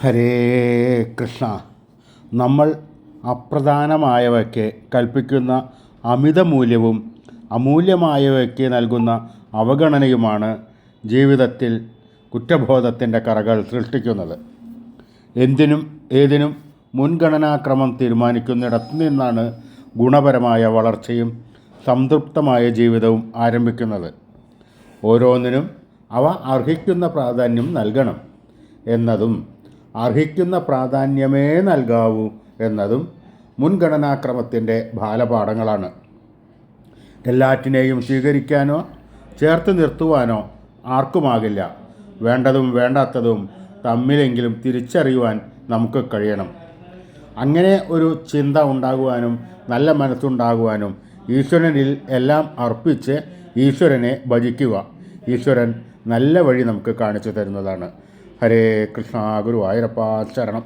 ഹരേ കൃഷ്ണ. നമ്മൾ അപ്രധാനമായവയ്ക്ക് കൽപ്പിക്കുന്ന അമിത മൂല്യവും അമൂല്യമായവയ്ക്ക് നൽകുന്ന അവഗണനയുമാണ് ജീവിതത്തിൽ കുറ്റബോധത്തിന്റെ കറകൾ സൃഷ്ടിക്കുന്നത്. എന്തിനും ഏതിനും മുൻഗണനാക്രമം തീരുമാനിക്കുന്നിടത്തു നിന്നാണ് ഗുണപരമായ വളർച്ചയും സംതൃപ്തമായ ജീവിതവും ആരംഭിക്കുന്നത്. ഓരോന്നിനും അവ അർഹിക്കുന്ന പ്രാധാന്യം നൽകണം എന്നതും അർഹിക്കുന്ന പ്രാധാന്യമേ നൽകാവൂ എന്നതും മുൻഗണനാക്രമത്തിന്റെ ബാലപാഠങ്ങളാണ്. എല്ലാറ്റിനെയും സ്വീകരിക്കാനോ ചേർത്ത് നിർത്തുവാനോ ആർക്കുമാകില്ല. വേണ്ടതും വേണ്ടാത്തതും തമ്മിലെങ്കിലും തിരിച്ചറിയുവാൻ നമുക്ക് കഴിയണം. അങ്ങനെ ഒരു ചിന്ത ഉണ്ടാകുവാനും നല്ല മനസ്സുണ്ടാകുവാനും ഈശ്വരനിൽ എല്ലാം അർപ്പിച്ച് ഈശ്വരനെ ഭജിക്കുക ഈശ്വരൻ നല്ല വഴി നമുക്ക് കാണിച്ചു തരുന്നതാണ്. ഹരേ കൃഷ്ണ ഗുരുവായൂരപ്പ ശരണം